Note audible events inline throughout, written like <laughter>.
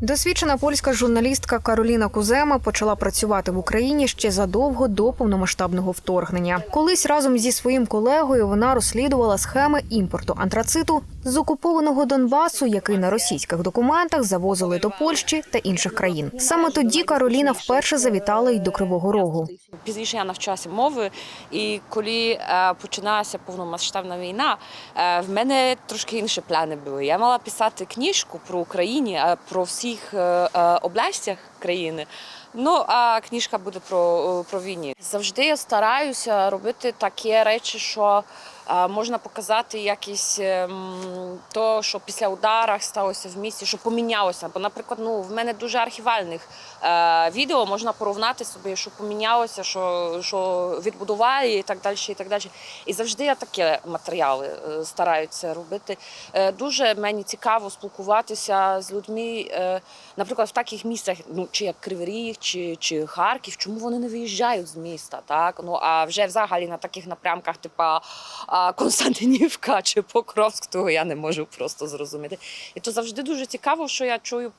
Досвідчена польська журналістка Кароліна Кузема почала працювати в Україні ще задовго до повномасштабного вторгнення. Колись разом зі своїм колегою вона розслідувала схеми імпорту антрациту з окупованого Донбасу, який на російських документах завозили до Польщі та інших країн. Саме тоді Кароліна вперше завітала й до Кривого Рогу. Пізніше я навчалася мови, і коли е, починалася повномасштабна війна, е, в мене трошки інші плани були. Я мала писати книжку про Україну, е, про всіх областях країни. Ну а книжка буде про, про війні. Завжди я стараюся робити такі речі, що можна показати якісь ем, то, що після ударах сталося в місті, що помінялося. Бо, наприклад, ну в мене дуже архівальних е, відео можна порівняти собі, що помінялося, що, що відбудували і так далі. І так далі. І завжди я такі матеріали е, стараюся робити. Е, дуже мені цікаво спілкуватися з людьми, наприклад, в таких місцях, ну чи як Кривий чи, чи Харків, чому вони не виїжджають з міста, так ну а вже взагалі на таких напрямках, типа а, Константинівка <laughs> чи Покровськ, того я не можу просто зрозуміти. І то завжди дуже цікаво, що я чую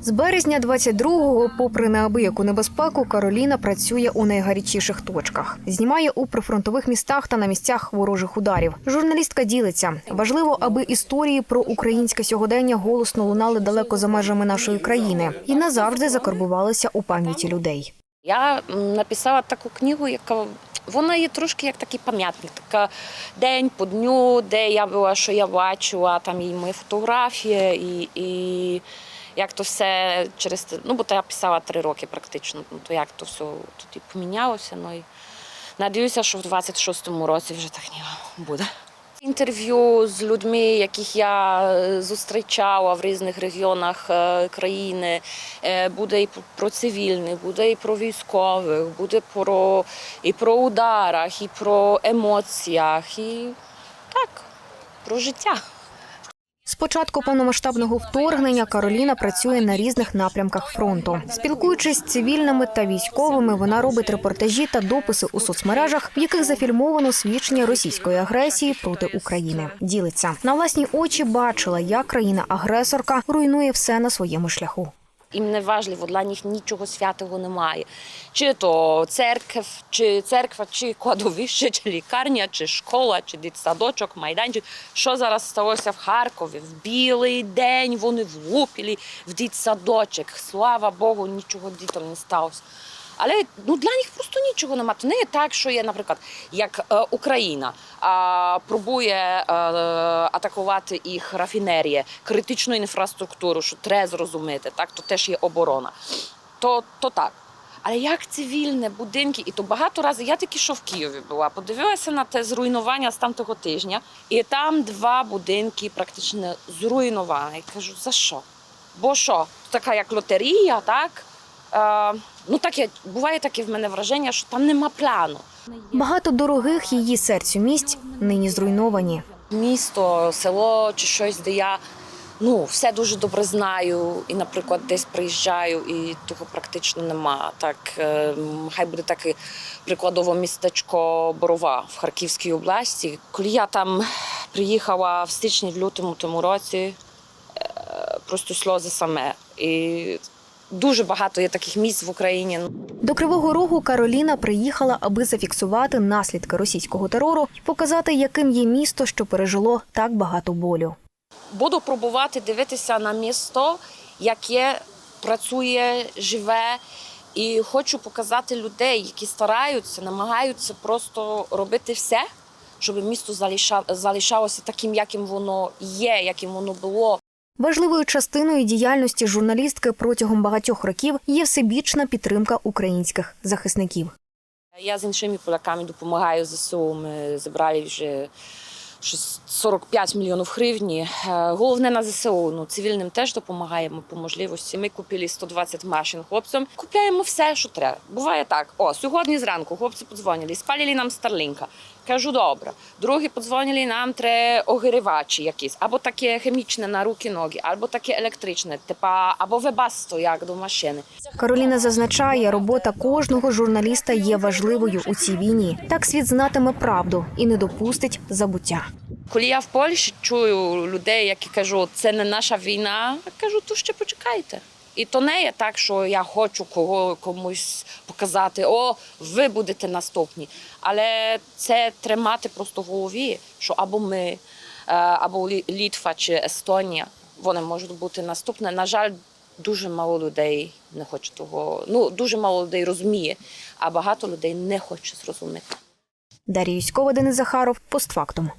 З березня 22-го, попри неабияку небезпеку, Кароліна працює у найгарячіших точках. Знімає у прифронтових містах та на місцях ворожих ударів. Журналістка ділиться. Важливо, аби історії про українське сьогодення голосно лунали далеко за межами нашої країни і назавжди закарбувалися у пам'яті людей. Я написала таку книгу, яка вона є трошки як такий пам'ятник, така день по дню, де я була, що я бачила, там і мої фотографії, і, і як то все через те- ну бо то я писала три роки практично, ну то як то все тоді помінялося. Ну і надіюся, що в 26-му році вже так книга буде. Інтерв'ю з людьми, яких я е, зустрічала в різних регіонах е, країни, Е, буде і про цивільних, буде і про військових, буде про і про ударах, і про емоціях, і так, про життя. Початку повномасштабного вторгнення Кароліна працює на різних напрямках фронту. Спілкуючись з цивільними та військовими, вона робить репортажі та дописи у соцмережах, в яких зафільмовано свідчення російської агресії проти України. Ділиться на власні очі, бачила, як країна-агресорка руйнує все на своєму шляху. Їм не важливо, для них нічого святого немає. Чи то церква, чи церква, чи кладовище, чи лікарня, чи школа, чи дитсадочок, майданчик. Що зараз сталося в Харкові? В білий день вони влупили в дитсадочок. Слава Богу, нічого дітям не сталося. Але ну, для них просто нічого немає. Не так, що є, наприклад, як е, Україна а, пробує е, атакувати їх рафінерії, критичну інфраструктуру, що треба зрозуміти, так, то теж є оборона. То, то так. Але як цивільне будинки, і то багато разів я тільки що в Києві була, подивилася на те зруйнування з тамтого тижня, і там два будинки практично зруйновані. Я кажу, за що? Бо що? Така як лотерія, так? Е, ну таке буває таке в мене враження, що там нема плану. Багато дорогих її серцю місць нині зруйновані. Місто, село чи щось, де я ну все дуже добре знаю, і, наприклад, десь приїжджаю, і того практично нема. Так е, хай буде таке прикладово містечко Борова в Харківській області. Коли я там приїхала в січні, в лютому тому році, е, просто сльози саме. І дуже багато є таких місць в Україні. До Кривого Рогу Кароліна приїхала, аби зафіксувати наслідки російського терору і показати, яким є місто, що пережило так багато болю. Буду пробувати дивитися на місто, яке працює, живе. І хочу показати людей, які стараються, намагаються просто робити все, щоб місто залишалося таким, яким воно є, яким воно було. Важливою частиною діяльності журналістки протягом багатьох років є всебічна підтримка українських захисників. Я з іншими поляками допомагаю ЗСУ. Ми зібрали вже 45 мільйонів гривень. Головне на ЗСУ. Ну, цивільним теж допомагаємо по можливості. Ми купили 120 машин хлопцям. Купляємо все, що треба. Буває так. О, сьогодні зранку хлопці подзвонили, спалили нам Старлінка. Кажу, добре. Другі подзвонили, нам треба огрівачі якісь, або таке хімічне на руки, ноги, або таке електричне, типа або вебасто, як до машини. Кароліна зазначає, робота кожного журналіста є важливою у цій війні. Так світ знатиме правду і не допустить забуття. Коли я в Польщі чую людей, які кажуть, це не наша війна, я кажу, то ще почекайте. І то не є так, що я хочу кого комусь показати, о, ви будете наступні. Але це тримати просто в голові, що або ми, е, або Літва чи Естонія, вони можуть бути наступні. На жаль, дуже мало людей не хоче того. Ну дуже мало людей розуміє, а багато людей не хоче зрозуміти. Дар'я Юськова, Денис Захаров, постфактум.